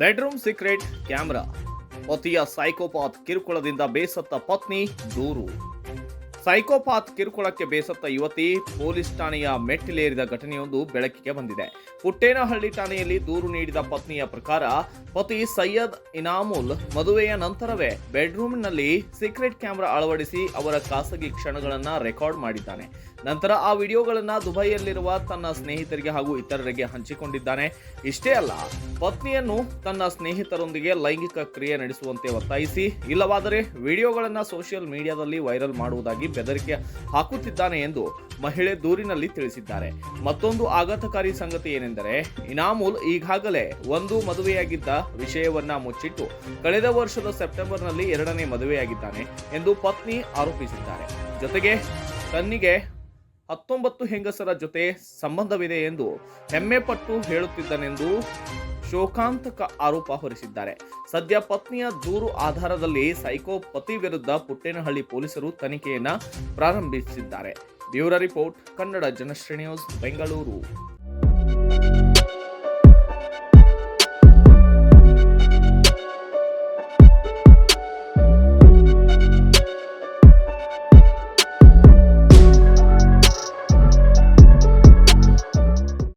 Bedroom secret camera ಪತಿಯ psychopath ಕಿರುಕುಳದಿಂದ ಬೇಸತ್ತ ಪತ್ನಿ ದೂರು. ಸೈಕೋಪಾತ್ ಕಿರುಕುಳಕ್ಕೆ ಬೇಸತ್ತ ಯುವತಿ ಪೊಲೀಸ್ ಠಾಣೆಯ ಮೆಟ್ಟಿಲೇರಿದ ಘಟನೆಯೊಂದು ಬೆಳಕಿಗೆ ಬಂದಿದೆ. ಪುಟ್ಟೇನಹಳ್ಳಿ ಠಾಣೆಯಲ್ಲಿ ದೂರು ನೀಡಿದ ಪತ್ನಿಯ ಪ್ರಕಾರ, ಪತಿ ಸೈಯದ್ ಇನಾಮುಲ್ ಮದುವೆಯ ನಂತರವೇ ಬೆಡ್ರೂಮ್ನಲ್ಲಿ ಸೀಕ್ರೆಟ್ ಕ್ಯಾಮೆರಾ ಅಳವಡಿಸಿ ಅವರ ಖಾಸಗಿ ಕ್ಷಣಗಳನ್ನು ರೆಕಾರ್ಡ್ ಮಾಡಿದ್ದಾನೆ. ನಂತರ ಆ ವಿಡಿಯೋಗಳನ್ನು ದುಬೈಯಲ್ಲಿರುವ ತನ್ನ ಸ್ನೇಹಿತರಿಗೆ ಹಾಗೂ ಇತರರಿಗೆ ಹಂಚಿಕೊಂಡಿದ್ದಾನೆ. ಇಷ್ಟೇ ಅಲ್ಲ, ಪತ್ನಿಯನ್ನು ತನ್ನ ಸ್ನೇಹಿತರೊಂದಿಗೆ ಲೈಂಗಿಕ ಕ್ರಿಯೆ ನಡೆಸುವಂತೆ ಒತ್ತಾಯಿಸಿ, ಇಲ್ಲವಾದರೆ ವಿಡಿಯೋಗಳನ್ನು ಸೋಷಿಯಲ್ ಮೀಡಿಯಾದಲ್ಲಿ ವೈರಲ್ ಮಾಡುವುದಾಗಿ ಬೆದರಿಕೆ ಹಾಕುತ್ತಿದ್ದಾನೆ ಎಂದು ಮಹಿಳೆ ದೂರಿನಲ್ಲಿ ತಿಳಿಸಿದ್ದಾರೆ. ಮತ್ತೊಂದು ಆಘಾತಕಾರಿ ಸಂಗತಿ ಏನೆಂದರೆ, ಇನಾಮುಲ್ ಈಗಾಗಲೇ ಒಂದು ಮದುವೆಯಾಗಿದ್ದ ವಿಷಯವನ್ನ ಮುಚ್ಚಿಟ್ಟು ಕಳೆದ ವರ್ಷದ ಸೆಪ್ಟೆಂಬರ್ನಲ್ಲಿ ಎರಡನೇ ಮದುವೆಯಾಗಿದ್ದಾನೆ ಎಂದು ಪತ್ನಿ ಆರೋಪಿಸಿದ್ದಾರೆ. ಜೊತೆಗೆ ತನ್ನಿಗೆ ಹತ್ತೊಂಬತ್ತು ಹೆಂಗಸರ ಜೊತೆ ಸಂಬಂಧವಿದೆ ಎಂದು ಹೆಮ್ಮೆ ಪಟ್ಟು ಹೇಳುತ್ತಿದ್ದನೆಂದು ಶೋಕಾಂತಕ ಆರೋಪ ಹೊರಿಸಿದ್ದಾರೆ. ಸದ್ಯ ಪತ್ನಿಯ ದೂರು ಆಧಾರದಲ್ಲಿ ಸೈಕೋ ಪತಿ ವಿರುದ್ಧ ಪುಟ್ಟೇನಹಳ್ಳಿ ಪೊಲೀಸರು ತನಿಖೆಯನ್ನ ಪ್ರಾರಂಭಿಸಿದ್ದಾರೆ. Bureau report, Kannada Janashri news, Bengaluru.